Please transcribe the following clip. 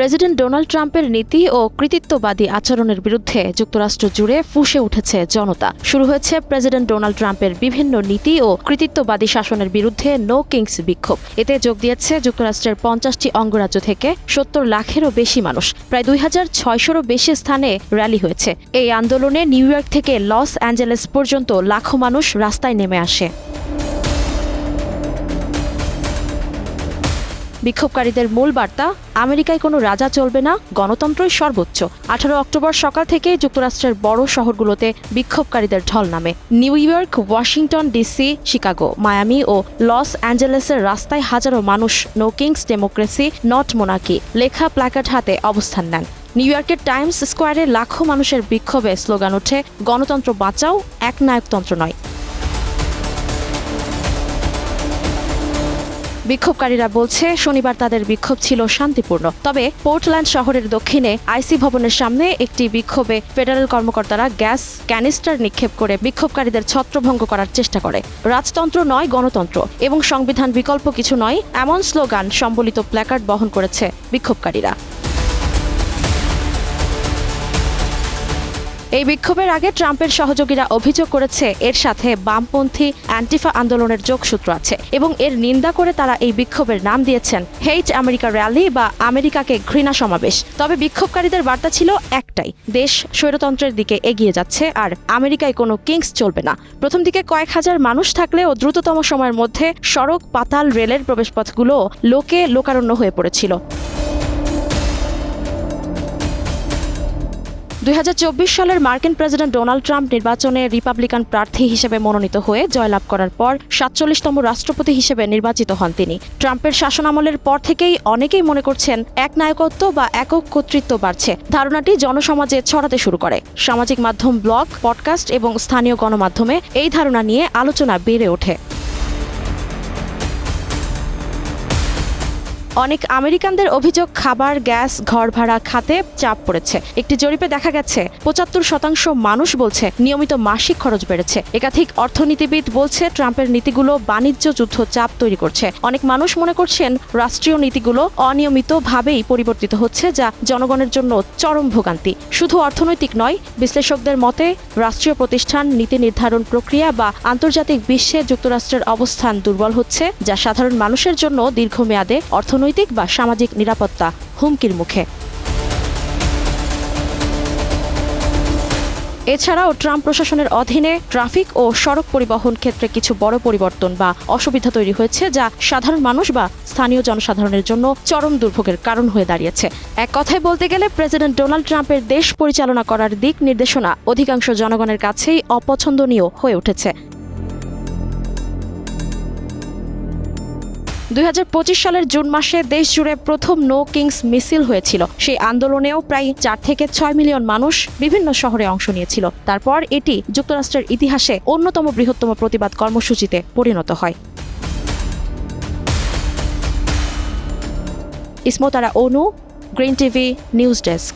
President Donald ট্রাম্পের নীতি ও কৃতিত্ববাদী আচরণের বিরুদ্ধে যুক্তরাষ্ট্র জুড়ে ফুঁসে উঠেছে জনতা। শুরু হয়েছে প্রেসিডেন্ট ডোনাল্ড ট্রাম্পের বিভিন্ন নীতি ও কৃতিত্ববাদী শাসনের বিরুদ্ধে নো কিংস বিক্ষোভ। এতে যোগ দিয়েছে যুক্তরাষ্ট্রের পঞ্চাশটি অঙ্গরাজ্য থেকে সত্তর লাখেরও বেশি মানুষ। প্রায় দুই হাজার ছয়শোরও বেশি স্থানে র্যালি হয়েছে। এই আন্দোলনে নিউ ইয়র্ক থেকে লস অ্যাঞ্জেলেস পর্যন্ত লাখো মানুষ রাস্তায় নেমে আসে। বিক্ষোভকারীদের মূল বার্তা, আমেরিকায় কোনো রাজা চলবে না, গণতন্ত্রই সর্বোচ্চ। আঠারো অক্টোবর সকাল থেকে যুক্তরাষ্ট্রের বড় শহরগুলোতে বিক্ষোভকারীদের ঢল নামে। New York, Washington, DC, Chicago, Miami ও লস অ্যাঞ্জেলেসের রাস্তায় হাজারো মানুষ নো কিংস ডেমোক্রেসি, নট মোনাকি লেখা প্ল্যাকার্ড হাতে অবস্থান নেন। নিউ ইয়র্কের টাইমস স্কোয়ারে লাখো মানুষের বিক্ষোভে স্লোগান ওঠে, গণতন্ত্র বাঁচাও, একনায়কতন্ত্র নয়। বিক্ষোভকারীরা বলছে, শনিবার তাদের বিক্ষোভ ছিল শান্তিপূর্ণ। তবে পোর্টল্যান্ড শহরের দক্ষিণে আইসি ভবনের সামনে একটি বিক্ষোভে ফেডারেল কর্মকর্তারা গ্যাস ক্যানিস্টার নিক্ষেপ করে বিক্ষোভকারীদের ছত্রভঙ্গ করার চেষ্টা করে। রাজতন্ত্র নয়, গণতন্ত্র। এবং সংবিধান বিকল্প কিছু নয়, এমন স্লোগান সম্বলিত প্ল্যাকার্ড বহন করেছে বিক্ষোভকারীরা। এই বিক্ষোভের আগে ট্রাম্পের সহযোগীরা অভিযোগ করেছে, এর সাথে বামপন্থী অ্যান্টিফা আন্দোলনের যোগসূত্র আছে এবং এর নিন্দা করে তারা এই বিক্ষোভের নাম দিয়েছেন। হেইট আমেরিকা র্যালি বা আমেরিকাকে ঘৃণা সমাবেশ। তবে বিক্ষোভকারীদের বার্তা ছিল একটাই, দেশ স্বৈরতন্ত্রের দিকে এগিয়ে যাচ্ছে আর আমেরিকায় কোনো কিংস চলবে না। প্রথম দিকে কয়েক হাজার মানুষ থাকলেও দ্রুততম সময়ের মধ্যে সড়ক, পাতাল, রেলের প্রবেশপথগুলো লোকে লোকারণ্য হয়ে পড়েছিল। দুই হাজার চব্বিশ সালের মার্কিন প্রেসিডেন্ট ডোনাল্ড ট্রাম্প নির্বাচনে রিপাবলিকান প্রার্থী হিসেবে মনোনীত হয়ে জয়লাভ করার পর সাতচল্লিশতম রাষ্ট্রপতি হিসেবে নির্বাচিত হন তিনি। ট্রাম্পের শাসনামলের পর থেকেই অনেকেই মনে করছেন এক নায়কত্ব বা একক কর্তৃত্ব বাড়ছে। ধারণাটি জনসমাজে ছড়াতে শুরু করে। সামাজিক মাধ্যম ব্লগ, পডকাস্ট এবং স্থানীয় গণমাধ্যমে এই ধারণা নিয়ে আলোচনা বেড়ে ওঠে। অনেক আমেরিকানদের অভিযোগ খাবার, গ্যাস, ঘর ভাড়া, খাতে চাপ পড়েছে। একটি জরিপে দেখা গেছে, পঁচাত্তর শতাংশ মানুষ বলছে নিয়মিত মাসিক খরচ বেড়েছে। একাধিক অর্থনীতিবিদ বলছে ট্রাম্পের নীতিগুলো বাণিজ্য যুদ্ধ চাপ তৈরি করছে। অনেক মানুষ মনে করছেন রাষ্ট্রীয় নীতিগুলো অনিয়মিতভাবেই পরিবর্তিত হচ্ছে, যা জনগণের জন্য চরম ভোগান্তি। শুধু অর্থনৈতিক নয়, বিশ্লেষকদের মতে রাষ্ট্রীয় প্রতিষ্ঠান, নীতি নির্ধারণ প্রক্রিয়া বা আন্তর্জাতিক বিশ্বে যুক্তরাষ্ট্রের অবস্থান দুর্বল হচ্ছে, যা সাধারণ মানুষের জন্য দীর্ঘমেয়াদে অর্থনৈতিক বা সামাজিক নিরাপত্তা হুমকির মুখে। এছাড়াও ট্রাম্প প্রশাসনের অধীনে ট্রাফিক ও সড়ক পরিবহন ক্ষেত্রে কিছু বড় পরিবর্তন বা অসুবিধা তৈরি হয়েছে যা সাধারণ মানুষ বা স্থানীয় জনসাধারণের জন্য চরম দুর্ভোগের কারণ হয়ে দাঁড়িয়েছে। এক কথায় বলতে গেলে প্রেসিডেন্ট ডোনাল্ড ট্রাম্পের দেশ পরিচালনা করার দিক নির্দেশনা অধিকাংশ জনগণের কাছেই অপছন্দনীয় হয়ে উঠেছে। দুই হাজার পঁচিশ সালের জুন মাসে দেশ জুড়ে প্রথম নো কিংস মিছিল হয়েছিল। সেই আন্দোলনেও প্রায় চার থেকে ছয় মিলিয়ন মানুষ বিভিন্ন শহরে অংশ নিয়েছিল। তারপর এটি যুক্তরাষ্ট্রের ইতিহাসে অন্যতম বৃহত্তম প্রতিবাদ কর্মসূচিতে পরিণত হয়। Ismatara Anu, green TV, news desk.